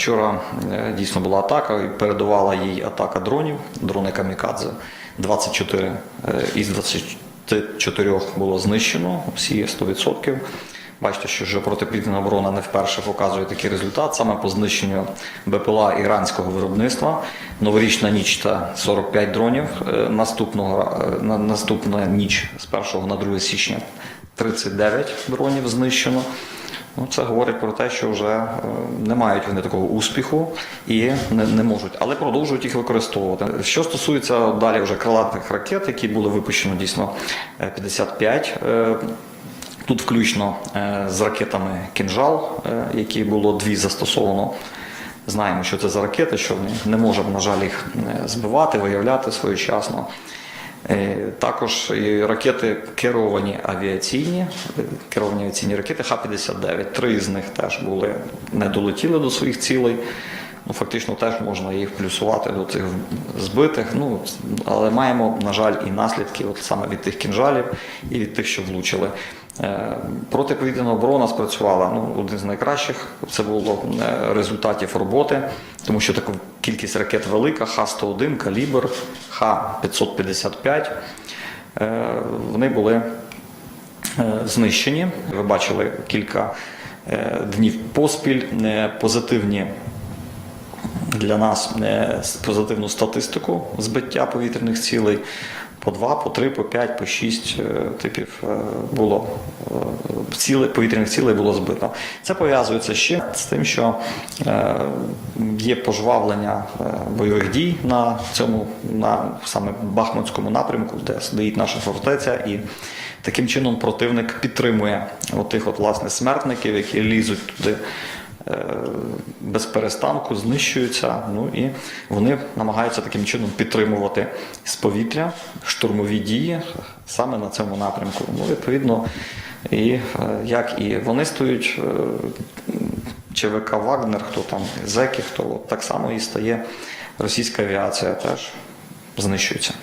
Вчора е, дійсно була атака, і передувала їй атака дронів, дрони Камікадзе. 24 е, із 24 було знищено, всі 100%. Бачите, що вже протиповітряна оборона не вперше показує такий результат саме по знищенню БПЛА іранського виробництва. Новорічна ніч та 45 дронів. Е, Наступного на наступна ніч з 1 на 2 січня 39 дронів знищено. Ну, це говорить про те, що вже е, не мають вони такого успіху і не, не можуть, але продовжують їх використовувати. Що стосується далі вже крилатих ракет, які були випущені дійсно е, 55. е, Тут включно е, з ракетами Кінжал, е, які було дві застосовано. Знаємо, що це за ракети, що вони не можемо, на жаль, їх е, збивати, виявляти своєчасно. Е, Також і ракети керовані авіаційні, керовані авіаційні ракети Х-59. Три з них теж були не долетіли до своїх цілей. Ну, фактично теж можна їх плюсувати до цих збитих. Ну, але маємо, на жаль, і наслідки от саме від тих кінжалів і від тих, що влучили. Е, Протиповітряна оборона спрацювала ну, один з найкращих. Це було е, результатів роботи, тому що така кількість ракет велика: Х-101, калібр, Х-555. Е, Вони були знищені. Ви бачили кілька днів поспіль позитивні для нас е, позитивну статистику збиття повітряних цілей. По два, по три, по п'ять, по шість е, типів е, було е, цілей, повітряних цілей було збито. Це пов'язується ще з тим, що є пожвавлення бойових дій на цьому на саме Бахмутському напрямку, де стоїть наша фортеця, і таким чином противник підтримує отих от власне смертників, які лізуть туди без перестанку знищуються. Ну і вони намагаються таким чином підтримувати з повітря штурмові дії саме на цьому напрямку. Ну, відповідно, і е, як і вони стоять. е, ЧВК Вагнер, хто там зеки, хто так само і стає російська авіація теж знищується.